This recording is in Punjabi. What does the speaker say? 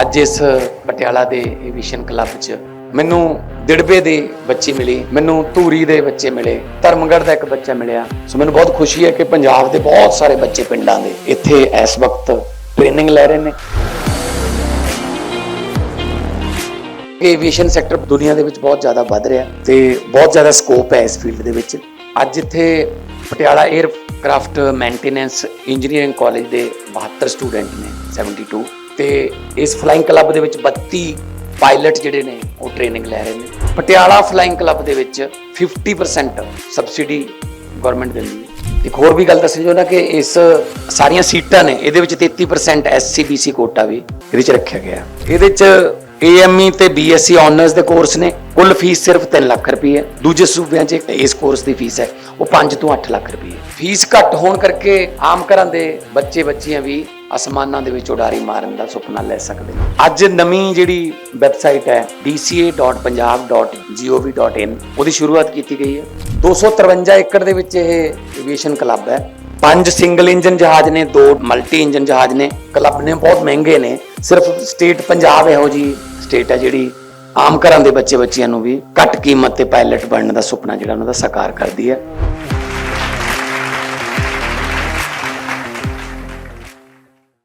ਅੱਜ ਇਸ ਪਟਿਆਲਾ ਦੇ ਏਵੀਸ਼ਨ ਕਲੱਬ 'ਚ ਮੈਨੂੰ ਦਿੜਬੇ ਦੇ ਬੱਚੇ ਮਿਲੇ, ਮੈਨੂੰ ਧੂਰੀ ਦੇ ਬੱਚੇ ਮਿਲੇ, ਧਰਮਗੜ੍ਹ ਦਾ ਇੱਕ ਬੱਚਾ ਮਿਲਿਆ। ਸੋ ਮੈਨੂੰ ਬਹੁਤ ਖੁਸ਼ੀ ਹੈ ਕਿ ਪੰਜਾਬ ਦੇ ਬਹੁਤ ਸਾਰੇ ਬੱਚੇ ਪਿੰਡਾਂ ਦੇ ਇੱਥੇ ਇਸ ਵਕਤ ਟ੍ਰੇਨਿੰਗ ਲੈ ਰਹੇ ਨੇ। ਏਵੀਏਸ਼ਨ ਸੈਕਟਰ ਦੁਨੀਆ ਦੇ ਵਿੱਚ ਬਹੁਤ ਜ਼ਿਆਦਾ ਵੱਧ ਰਿਹਾ ਤੇ ਬਹੁਤ ਜ਼ਿਆਦਾ ਸਕੋਪ ਹੈ ਇਸ ਫੀਲਡ ਦੇ ਵਿੱਚ। ਅੱਜ ਇੱਥੇ Patiala aircraft maintenance engineering college ਦੇ 72 ਸਟੂਡੈਂਟ ਨੇ 72 ਤੇ ਇਸ ਫਲਾਈਂਗ ਕਲੱਬ ਦੇ ਵਿੱਚ 32 ਪਾਇਲਟ ਜਿਹੜੇ ਨੇ, ਉਹ ਟ੍ਰੇਨਿੰਗ ਲੈ ਰਹੇ ਨੇ। ਪਟਿਆਲਾ ਫਲਾਈਂਗ ਕਲੱਬ ਦੇ ਵਿੱਚ 50% ਸਬਸਿਡੀ ਗਵਰਨਮੈਂਟ ਦਿੰਦੀ ਹੈ। ਇੱਕ ਹੋਰ ਵੀ ਗੱਲ ਦੱਸਣੀ ਚਾਹੁੰਦਾ ਕਿ ਇਸ ਸਾਰੀਆਂ ਸੀਟਾਂ ਨੇ, ਇਹਦੇ ਵਿੱਚ 33% ਐਸਸੀਬੀਸੀ ਕੋਟਾ ਵੀ ਇਹਦੇ ਵਿੱਚ ਰੱਖਿਆ ਗਿਆ। ਇਹਦੇ ਵਿੱਚ ਏਐਮਈ ਤੇ ਬੀਐਸਸੀ ਆਨਰਸ ਦੇ ਕੋਰਸ ਨੇ, ਕੁੱਲ ਫੀਸ ਸਿਰਫ 3 ਲੱਖ ਰੁਪਏ ਹੈ। ਦੂਜੇ ਸੂਬਿਆਂ 'ਚ ਇਸ ਕੋਰਸ ਦੀ ਫੀਸ ਹੈ, ਉਹ 5 ਤੋਂ 8 ਲੱਖ ਰੁਪਏ ਫੀਸ ਘੱਟ ਹੋਣ ਕਰਕੇ ਆਮ ਘਰਾਂ ਦੇ ਬੱਚੇ ਬੱਚੀਆਂ ਵੀ ਅਸਮਾਨਾਂ ਦੇ ਵਿੱਚ ਉਡਾਰੀ ਮਾਰਨ ਦਾ ਸੁਪਨਾ ਲੈ ਸਕਦੇ ਨੇ। ਅੱਜ ਨਵੀਂ ਜਿਹੜੀ ਵੈਬਸਾਈਟ ਹੈ dca.punjab.gov.in ਉਹਦੀ ਸ਼ੁਰੂਆਤ ਕੀਤੀ ਗਈ ਹੈ। 253 ਏਕੜ ਦੇ ਵਿੱਚ ਇਹ ਏਵੀਏਸ਼ਨ ਕਲੱਬ ਹੈ। ਪੰਜ ਸਿੰਗਲ ਇੰਜਨ ਜਹਾਜ਼ ਨੇ, ਦੋ ਮਲਟੀ ਇੰਜਨ ਜਹਾਜ਼ ਨੇ। ਕਲੱਬ ਨੇ ਬਹੁਤ ਮਹਿੰਗੇ ਨੇ। ਸਿਰਫ ਸਟੇਟ ਪੰਜਾਬ ਇਹੋ ਜੀ ਸਟੇਟ ਹੈ ਜਿਹੜੀ ਆਮ ਘਰਾਂ ਦੇ ਬੱਚੇ ਬੱਚਿਆਂ ਨੂੰ ਵੀ ਘੱਟ ਕੀਮਤ ਤੇ ਪਾਇਲਟ ਬਣਨ ਦਾ ਸੁਪਨਾ ਜਿਹੜਾ ਉਹਨਾਂ ਦਾ ਸਾਕਾਰ ਕਰਦੀ ਹੈ।